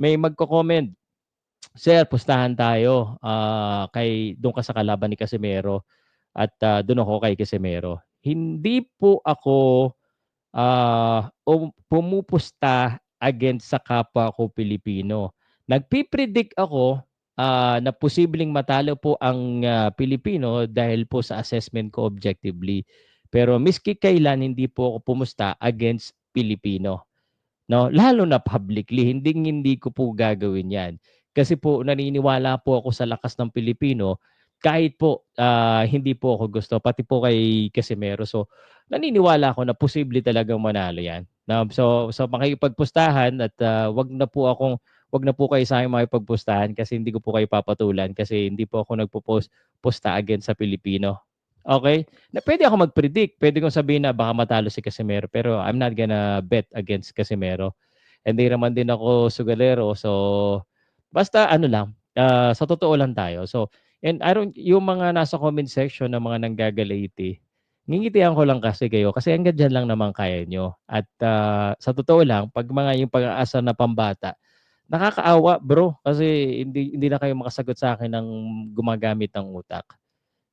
may magko-comment, "Sir, pustahan tayo, ah, kay do'n ka sa kalaban ni Casimero at, ah, do'n ako kay Casimero." Hindi po ako, um pumupusta against sa kapwa ko Pilipino. Nagpi-predict ako, ah, na posibleng matalo po ang, ah, Pilipino dahil po sa assessment ko objectively. Pero miski kailan hindi po ako pumusta against Pilipino, 'no, lalo na publicly, hinding-hindi ko po gagawin 'yan. Kasi po naniniwala po ako sa lakas ng Pilipino kahit po, ah, hindi po ako gusto, pati po kay Casimero. So, naniniwala ako na posible talagang manalo 'yan, na so so makikipagpustahan at, ah, 'wag na po akong 'wag na po kayo sa'kin makipagpustahan kasi hindi ko po kayo papatulan kasi hindi po ako nagpo-post pusta against sa Pilipino, okey? Na puwede ako mag-predict, puwede kong sabihin na baka matalo si Casimero pero I'm not gonna bet against Casimero. Hindi naman din ako sugalero so, basta ano lang, ah, sa totoo lang tayo. So, and I don't yung mga nasa comment section na mga nanggagaliti, ngingitian ko lang kasi kayo kasi hangga't diyan lang naman kaya niyo at, ah, sa totoo lang 'pag mga yung pang-aasar na pambata, nakakaawa bro kasi hindi hindi na kayo makasagot sa'kin ng gumagamit ng utak.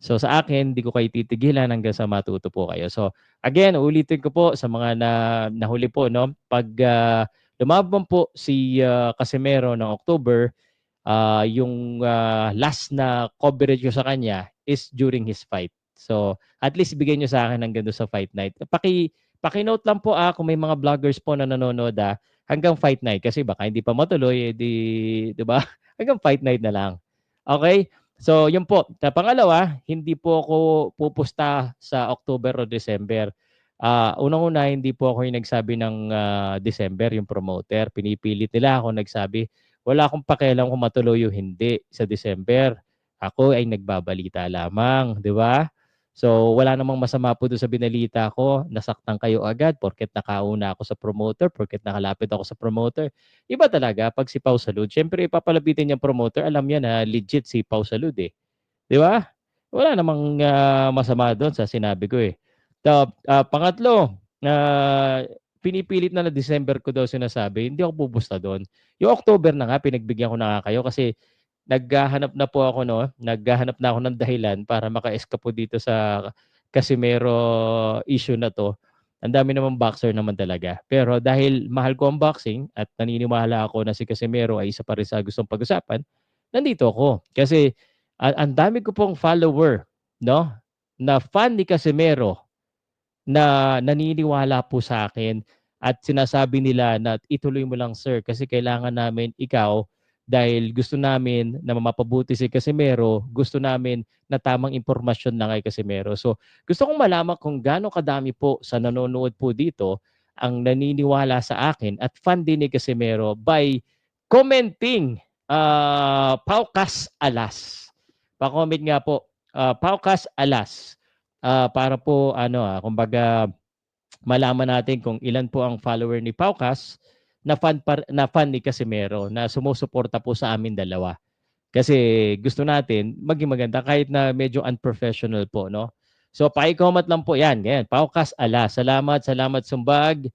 So, sa akin hindi ko kayo titigilan hanggang sa matuto po kayo. So, again uulitin ko po sa mga na nahuli po 'no, 'pag, ah, lumaban po si, ah, Casimero ng October, ah, yung, ah, last na coverage ko sa kanya is during his fight. So, at least ibigay niyo sa'kin hanggang do'n sa fight night. Paki paki-note lang po, ah, kung may mga vloggers po na nanonood, ah, hanggang fight night kasi baka hindi pa matuloy, eh, di 'di ba, hanggang fight night na lang, okey? So, 'yun po. Sa pangalawa, hindi po ako pupusta sa October o December. Ah, unang-una hindi po ako yung nagsabi ng, ah, December, yung promoter, pinipilit nila ako nagsabi. Wala akong pakialam kung matuloy o hindi sa December, ako ay nagbabalita lamang, 'di ba? So, wala namang masama po do'n sa binalita ko, nasaktan kayo agad porket nakauna ako sa promoter, porket nakalapit ako sa promoter. Iba talaga 'pag si Pau Salud, siyempre papalapitin niyang promoter, alam niya na legit si Pau Salud, eh, 'di ba? Wala namang, ah, masama do'n sa sinabi ko, eh. Tap ah, pangatlo, ah, pinipilit na na December ko daw sinasabi, hindi ako pupusta do'n. Yung October na nga pinagbigyan ko na nga kayo kasi naghahanap na po ako 'no, naghahanap na ako ng dahilan para maka-escape po dito sa Casimero issue na 'to. Ang dami namang boxer naman talaga. Pero dahil mahal ko ang boxing at naniniwala ako na si Casimero ay isa pa rin sa gustong pag-usapan, nandito ako. Kasi ang dami ko pong follower 'no, na fan ni Casimero na naniniwala po sa'kin at sinasabi nila na, "Ituloy mo lang sir kasi kailangan namin ikaw dahil gusto namin na mapabuti si Casimero, gusto namin na tamang impormasyon lang kay Casimero." So, gusto kong malaman kung gaano kadami po sa nanonood po dito ang naniniwala sa akin at fan din ni Casimero by commenting, ah, Paukas Alas. Pa-comment nga po, ah, Paukas Alas, ah, para po ano, ah, kumbaga malaman natin kung ilan po ang follower ni Paukas na fan par na fan ni Casimero na sumusuporta po sa amin dalawa. Kasi gusto natin maging maganda kahit na medyo unprofessional po 'no. So, paki-comment lang po 'yan, ganyan, Paukas Alas. Salamat, salamat Sumbag.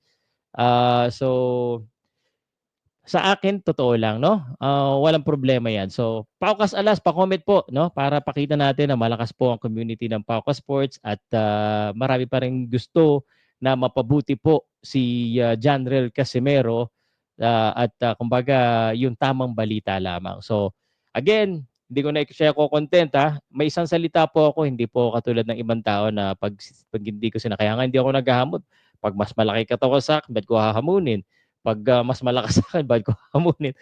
Ah, so sa akin totoo lang 'no, ah, walang problema 'yan. So, Paukas Alas pa-comment po 'no, para pakita natin na malakas po ang community ng Paukas Sports at, ah, marami pa ring gusto na mapabuti po si, ah, Janriel Casimero, ah, at, ah, kumbaga yung tamang balita lamang. So, again, hindi ko na siya iko-content, ah, may isang salita po ako, hindi po katulad ng ibang tao na 'pag 'pag hindi ko sina kaya nga hindi ako naghahamon. 'Pag mas malaki katawan sa'kin ba't ko hahamunin? 'Pag, ah, mas malakas sa'kin ba't ko hahamunin,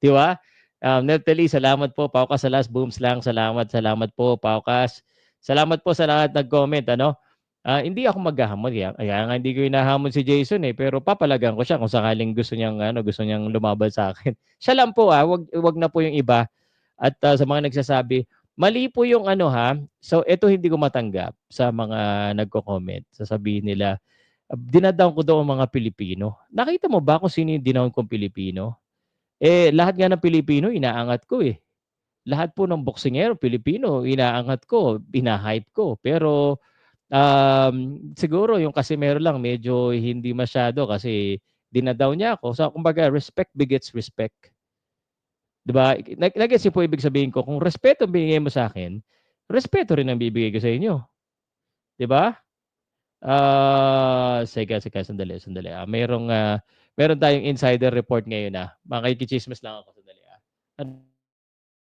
'di ba? Um, Netally, salamat po Paukas Alas, Booms lang, salamat, salamat po Paukas. Salamat po sa lahat nag-comment ano. Ah, hindi ako maghahamon kaya kaya nga hindi ko hinahamon si Jason, eh, pero papalagan ko siya kung sakaling gusto niyang ano, gusto niyang lumaban sa'kin. Siya lang po, ah, 'wag 'wag na po yung iba at, ah, sa mga nagsasabi, mali po yung ano, ha, so eto hindi ko matanggap sa mga nagko-comment. Sasabihin nila, dina-down ko daw mga Pilipino. Nakita mo ba kung sino yung dinown kong Pilipino? Eh, lahat nga ng Pilipino inaangat ko, eh. Lahat po ng boksingero Pilipino inaangat ko, hina-hype ko. Pero, um, siguro yung Casimero lang medyo hindi masyado kasi dina-down niya ako. So, kumbaga respect begets respect. 'Di ba? Nag nag-gets po ibig sabihin ko, kung respeto binigay mo sa'kin, respeto rin ang bibigay ko sa inyo. 'Di ba? Ah, sige, sige sandali, sandali, ah, merong, ah, meron tayong insider report ngayon, ah, makikitsismis lang ako, sandali, ah. An